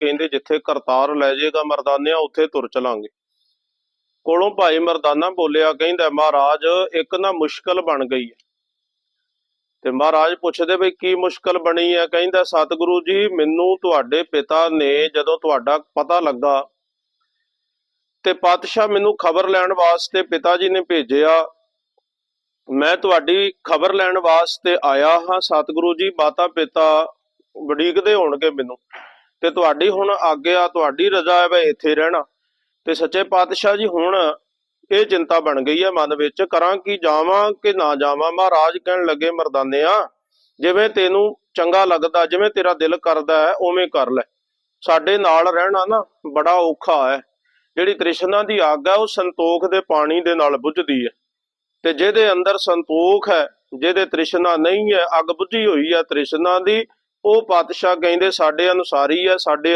ਕਹਿੰਦੇ ਜਿੱਥੇ ਕਰਤਾਰ ਲੈ ਜਾਏਗਾ ਮਰਦਾਨਿਆਂ, ਉੱਥੇ ਤੁਰ ਚਲਾਂਗੇ। ਕੋਲੋਂ ਭਾਈ ਮਰਦਾਨਾ ਬੋਲਿਆ, ਕਹਿੰਦਾ, ਮਹਾਰਾਜ, ਇੱਕ ਨਾ ਮੁਸ਼ਕਲ ਬਣ ਗਈ ਹੈ। ਤੇ ਮਹਾਰਾਜ ਪੁੱਛਦੇ ਵੀ, ਕੀ ਮੁਸ਼ਕਲ ਬਣੀ ਹੈ? ਕਹਿੰਦਾ, ਸਤਿਗੁਰੂ ਜੀ, ਮੈਨੂੰ ਤੁਹਾਡੇ ਪਿਤਾ ਨੇ ਜਦੋਂ ਤੁਹਾਡਾ ਪਤਾ ਲੱਗਾ ਤੇ ਪਾਤਸ਼ਾਹ ਮੈਨੂੰ ਖਬਰ ਲੈਣ ਵਾਸਤੇ ਪਿਤਾ ਜੀ ਨੇ ਭੇਜਿਆ, ਮੈਂ ਤੁਹਾਡੀ ਖਬਰ ਲੈਣ ਵਾਸਤੇ ਆਇਆ ਹਾਂ। ਸਤਿਗੁਰੂ ਜੀ ਮਾਤਾ ਪਿਤਾ ਵੜੀਕਦੇ ਹੋਣਗੇ ਮੈਨੂੰ। ਤੇ ਤੁਹਾਡੀ ਹੁਣ ਆਗਿਆ, ਤੁਹਾਡੀ ਰਜ਼ਾ ਹੈ ਵੀ ਇੱਥੇ ਰਹਿਣਾ। ਤੇ ਸੱਚੇ ਪਾਤਸ਼ਾਹ ਜੀ ਹੁਣ ਇਹ ਚਿੰਤਾ ਬਣ ਗਈ ਹੈ ਮਨ ਵਿੱਚ, ਕਰਾਂ ਕਿ ਜਾਵਾਂ ਕਿ ਨਾ ਜਾਵਾਂ? ਮਹਾਰਾਜ ਕਹਿਣ ਲੱਗੇ, ਮਰਦਾਨਿਆ, ਜਿਵੇਂ ਤੈਨੂੰ ਚੰਗਾ ਲੱਗਦਾ, ਜਿਵੇਂ ਤੇਰਾ ਦਿਲ ਕਰਦਾ ਹੈ, ਉਵੇਂ ਕਰ ਲੈ। ਸਾਡੇ ਨਾਲ ਰਹਿਣਾ ਨਾ ਬੜਾ ਔਖਾ ਹੈ। ਜਿਹੜੀ ਤ੍ਰਿਸ਼ਨਾ ਦੀ ਅੱਗ ਹੈ ਉਹ ਸੰਤੋਖ ਦੇ ਪਾਣੀ ਦੇ ਨਾਲ ਬੁਝਦੀ ਹੈ। ਤੇ ਜਿਹਦੇ ਅੰਦਰ ਸੰਤੋਖ ਹੈ, ਜਿਹਦੇ ਤ੍ਰਿਸ਼ਨਾ ਨਹੀਂ ਹੈ, ਅੱਗ ਬੁਝੀ ਹੋਈ ਹੈ ਤ੍ਰਿਸ਼ਨਾ ਦੀ ਉਹ ਪਾਤਸ਼ਾਹ ਕਹਿੰਦੇ ਸਾਡੇ ਅਨੁਸਾਰੀ ਹੈ ਸਾਡੇ